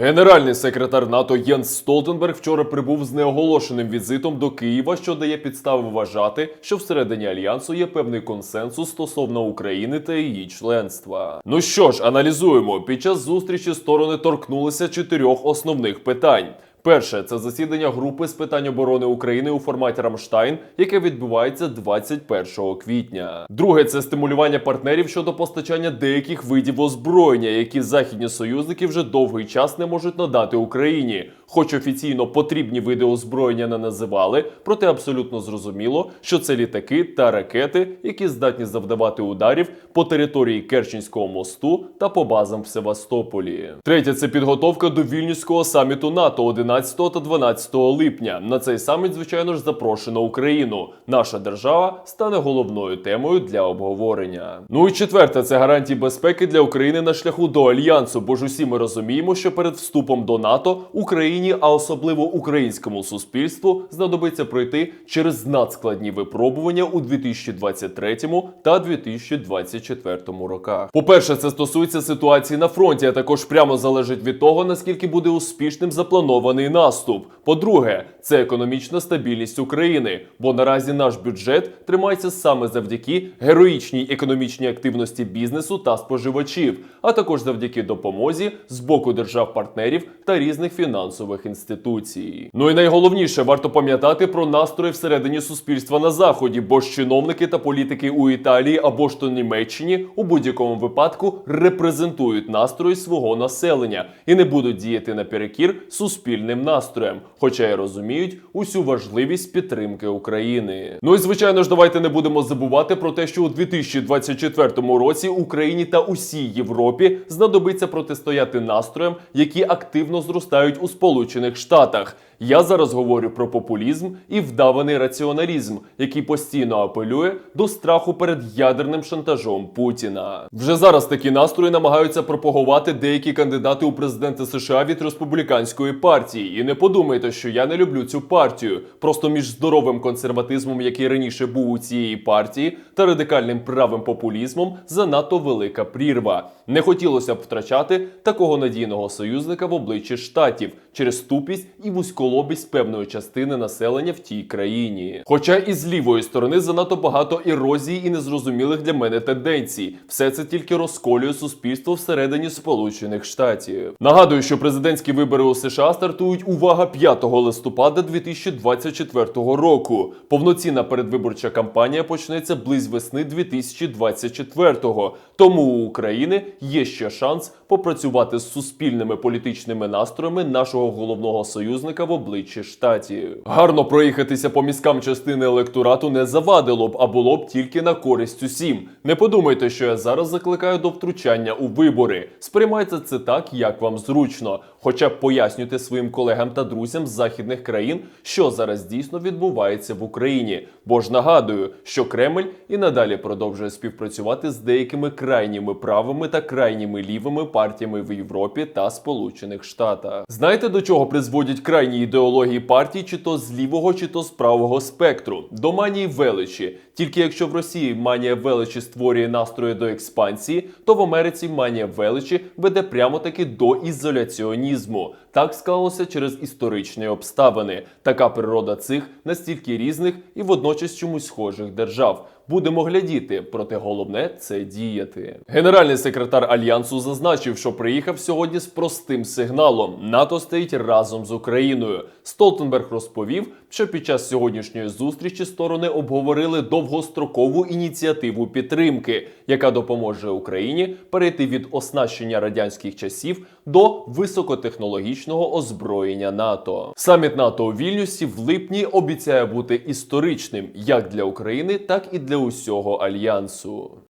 Генеральний секретар НАТО Єнс Столтенберг вчора прибув з неоголошеним візитом до Києва, що дає підстави вважати, що всередині альянсу є певний консенсус стосовно України та її членства. Ну що ж, аналізуємо. Під час зустрічі сторони торкнулися чотирьох основних питань. Перше це засідання групи з питань оборони України у форматі Рамштайн, яке відбувається 21 квітня. Друге це стимулювання партнерів щодо постачання деяких видів озброєння, які західні союзники вже довгий час не можуть надати Україні. Хоч офіційно потрібні види озброєння не називали, проте абсолютно зрозуміло, що це літаки та ракети, які здатні завдавати ударів по території Керченського мосту та по базам в Севастополі. Третє це підготовка до вільнюського саміту НАТО 11 та 12 липня. На цей саміт, звичайно ж, запрошено Україну. Наша держава стане головною темою для обговорення. Ну і четверте це гарантії безпеки для України на шляху до альянсу. Бо ж усі ми розуміємо, що перед вступом до НАТО Україні, а особливо українському суспільству, знадобиться пройти через надскладні випробування у 2023 та 2024 роках. По-перше, це стосується ситуації на фронті, а також прямо залежить від того, наскільки буде успішним запланований наступ. По-друге, це економічна стабільність України, бо наразі наш бюджет тримається саме завдяки героїчній економічній активності бізнесу та споживачів, а також завдяки допомозі з боку держав-партнерів та різних фінансових інституцій. Ну і найголовніше варто пам'ятати про настрої всередині суспільства на заході, бо ж чиновники та політики у Італії або ж то Німеччині у будь-якому випадку репрезентують настрої свого населення і не будуть діяти наперекір суспільним настроям, хоча й розуміють усю важливість підтримки України. Ну і звичайно ж, давайте не будемо забувати про те, що у 2024 році Україні та усій Європі знадобиться протистояти настроям, які активно зростають у Сполучених Штатах. Я зараз говорю про популізм і вдаваний раціоналізм, який постійно апелює до страху перед ядерним шантажом Путіна. Вже зараз такі настрої намагаються пропагувати деякі кандидати у президенти США від республіканської партії. І не подумайте, що я не люблю цю партію. Просто між здоровим консерватизмом, який раніше був у цієї партії, та радикальним правим популізмом занадто велика прірва. Не хотілося б втрачати такого надійного союзника в обличчі штатів через тупість і вузьколобість певної частини населення в тій країні. Хоча і з лівої сторони занадто багато ерозії і незрозумілих для мене тенденцій. Все це тільки розколює суспільство всередині Сполучених Штатів. Нагадую, що президентські вибори у США стартують увага 5 листопада 2024 року. Повноцінна передвиборча кампанія почнеться близь весни 2024-го. Тому у України є ще шанс попрацювати з суспільними політичними настроями нашого головного союзника в обличчі штатів. Гарно проїхатися по міськам частини електорату не завадило б, а було б тільки на користь усім. Не подумайте, що я зараз закликаю до втручання у вибори. Сприймайте це так, як вам зручно. Хоча б пояснюйте своїм колегам та друзям з західних країн, що зараз дійсно відбувається в Україні. Бо ж нагадую, що Кремль і надалі продовжує співпрацювати з деякими крайніми правими та крайніми лівими партіями в Європі та Сполучених Штатах. Знаєте до чого призводять крайні ідеології партій, чи то з лівого, чи то з правого спектру? До манії величі. Тільки якщо в Росії манія величі створює настрої до експансії, то в Америці манія величі веде прямо таки до ізоляціонізму. Так склалося через історичні обставини. Така природа цих настільки різних і водночас чомусь схожих держав. Будемо глядіти, проте головне це діяти. Генеральний секретар альянсу зазначив, що приїхав сьогодні з простим сигналом: НАТО стоїть разом з Україною. Столтенберг розповів, що під час сьогоднішньої зустрічі сторони обговорили довгострокову ініціативу підтримки, яка допоможе Україні перейти від оснащення радянських часів до високотехнологічного озброєння НАТО. Саміт НАТО у Вільнюсі в липні обіцяє бути історичним як для України, так і для усього альянсу.